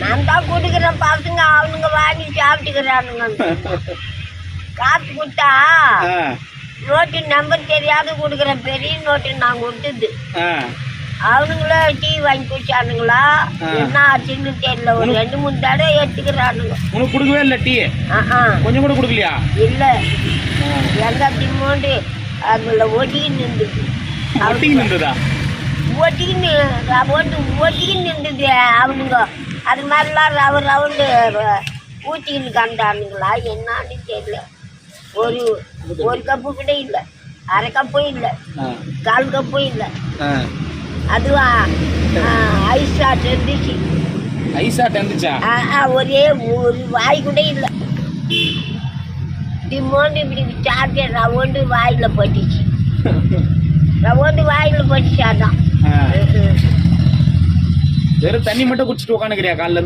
நான் தான் கொடுக்குறேன் பசங்க அவனுங்க வாங்கி சாப்பிட்டுக்கிறானுங்க. காசு கொடுத்தா நோட்டு நம்பர் தெரியாத கொடுக்குறேன் பெரிய நோட்டு நான் கொடுத்தது. அவனுங்களே டீ வாங்கி குடிச்சானுங்களா. என்ன ஆச்சுன்னு தெரியல. ஒரு ரெண்டு மூணு தடவை எடுத்துக்கிறானுங்க உனக்கு கொடுக்கவே இல்லை டீ? கொஞ்சம் கூட கொடுக்கலையா? இல்லை. எங்க திம்மோண்டு அதில் ஒட்டிக்கின்னு இருந்தது ஒட்டிக்கு நின்றுதா? ஒட்டிக்கின்னு ஒட்டிக்கின்னு இருந்தது அவனுங்க. அது மாதிரிலாம் ரவ ரவுண்டு ஊற்றிக்கின்னு கண்டானுங்களா? என்னன்னு தெரியல. ஒரு ஒரு கப்பு கூட இல்லை. அரை கப்பும் இல்லை. கால் கப்பும் இல்லை. ஆ. அதுவும் ஐஸ் சாட் இருந்துச்சு. ஐஸாட்ட இருந்துச்சா? ஆ, ஆ, ஒரே ஒரு வாய் கூட இல்லை. திம்மோண்டு இப்படி சாப்பிட்டு ரவுண்டு வாயில் பட்டுச்சு. ரவுண்டு வாயில் பட்டுச்சு அதான். வெறும் தண்ணி மட்டும் குடிச்சிட்டு உட்காந்துக்கிறியா காலைல இருந்து?